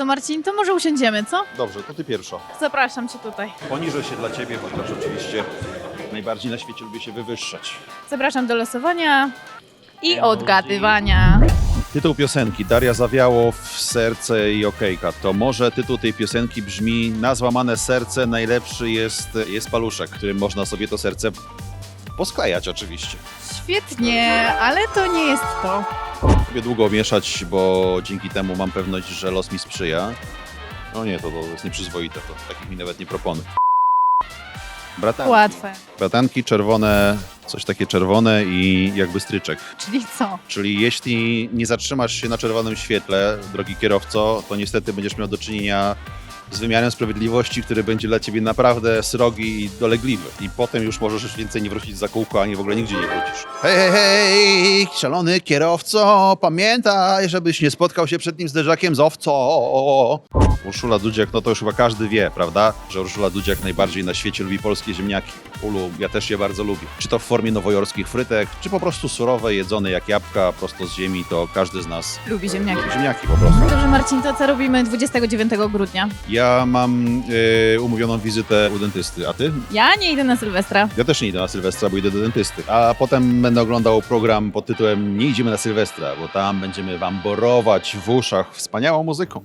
co Marcin, to może usiądziemy, co? Dobrze, to ty pierwsza. Zapraszam cię tutaj. Poniżę się dla ciebie, chociaż oczywiście najbardziej na świecie lubię się wywyższać. Zapraszam do losowania i odgadywania. Tytuł piosenki Daria zawiało w serce i okejka. To może tytuł tej piosenki brzmi Na złamane serce najlepszy jest, jest paluszek, którym można sobie to serce posklejać oczywiście. Świetnie, ale to nie jest to. Lubię długo mieszać, bo dzięki temu mam pewność, że los mi sprzyja. No nie, to, to jest nieprzyzwoite, to takich mi nawet nie proponuj. Bratanki. Łatwe. Bratanki czerwone, coś takie czerwone i jakby stryczek. Czyli co? Czyli jeśli nie zatrzymasz się na czerwonym świetle, drogi kierowco, to niestety będziesz miał do czynienia z wymiarem sprawiedliwości, który będzie dla ciebie naprawdę srogi i dolegliwy. I potem już możesz już więcej nie wrócić za kółko, ani w ogóle nigdzie nie wrócisz. Hej, hej, hej, szalony kierowco, pamiętaj, żebyś nie spotkał się przed nim zderzakiem z owcą. Urszula Dudziak, no to już chyba każdy wie, prawda, że Urszula Dudziak najbardziej na świecie lubi polskie ziemniaki. Ulu, ja też je bardzo lubię. Czy to w formie nowojorskich frytek, czy po prostu surowe, jedzone jak jabłka prosto z ziemi, to każdy z nas Lubi ziemniaki. lubi ziemniaki po prostu. Dobrze Marcin, to co robimy 29 grudnia? Ja mam e, umówioną wizytę u dentysty, a ty? Ja nie idę na Sylwestra. Ja też nie idę na Sylwestra, bo idę do dentysty. A potem będę oglądał program pod tytułem Nie idziemy na Sylwestra, bo tam będziemy wam borować w uszach wspaniałą muzyką.